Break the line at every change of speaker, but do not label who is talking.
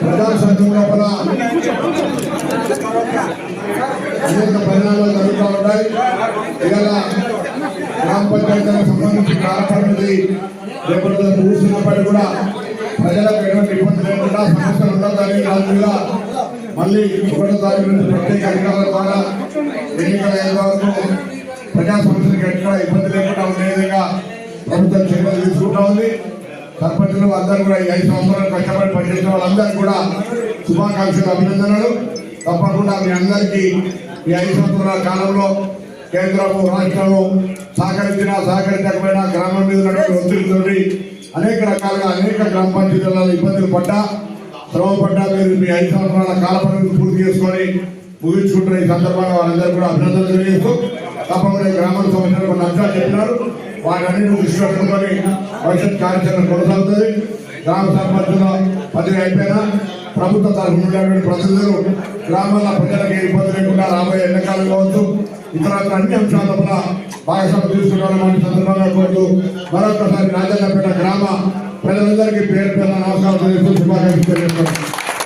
ప్రజాస్వామ్యం లోపల అనేక పరిణామాలు జరుగుతూ ఉంటాయి ఇలా గ్రామ పంచాయతీలకు సంబంధించి కాలపరిమితి రేపటి చూసినప్పటికీ కూడా ప్రజలకు ఎటువంటి ఇబ్బంది లేకుండా సమస్యలు ఉండదని దాని మీద మళ్ళీ ఒకటో తారీఖు నుంచి ప్రత్యేక అధికారుల ద్వారా ఎన్నికల అయ్యే వరకు ప్రజా సమస్యలకు ఎక్కడ ఇబ్బంది లేకుండా ఉండే విధంగా ప్రభుత్వం చర్యలు తీసుకుంటా ఉంది. సర్పంచులు అందరూ కూడా ఈ ఐదు సంవత్సరాలు కష్టపడి పనిచేసిన వాళ్ళందరికీ కూడా శుభాకాంక్షలు అభినందనలు. తప్పకుండా మీ అందరికీ ఈ ఐదు సంవత్సరాల కాలంలో కేంద్రము రాష్ట్రము సహకరించిన సహకరించకపోయినా గ్రామం మీద ఉన్నటువంటి ఒత్తిడితోటి అనేక రకాలుగా అనేక గ్రామ పంచాయతీలలో ఇబ్బందులు పడ్డా శ్రమ పడ్డా మీరు మీ ఐదు సంవత్సరాల కాలపరిమితి పూర్తి చేసుకొని ముగించుకుంటున్న ఈ సందర్భంగా వారందరూ కూడా అభినందనలు తెలియజేస్తూ తప్పకుండా గ్రామ సమస్యలు కొన్ని అంశాలు చెప్పినారు. వాటన్నిటిని దృష్టిలో పెట్టుకొని భవిష్యత్ కార్యాచరణ కొనసాగుతుంది. గ్రామ సర్పంచుల పదవి అయిపోయినా ప్రభుత్వ తరఫు ఉన్నటువంటి ప్రతినిధులు గ్రామాల ప్రజలకు ఏ ఇబ్బంది లేకుండా రాబోయే ఎన్నికలు కావచ్చు ఇతర అన్ని అంశాల కూడా భాగస్వామ్యం తీసుకున్నారని సందర్భంగా కోరుతూ మరొకసారి రాజన్నపేట గ్రామ ప్రజలందరికీ పేరు పేరు నమస్కారం తెలియజేస్తూ శుభాకాంక్షలు తెలియజేస్తున్నాను.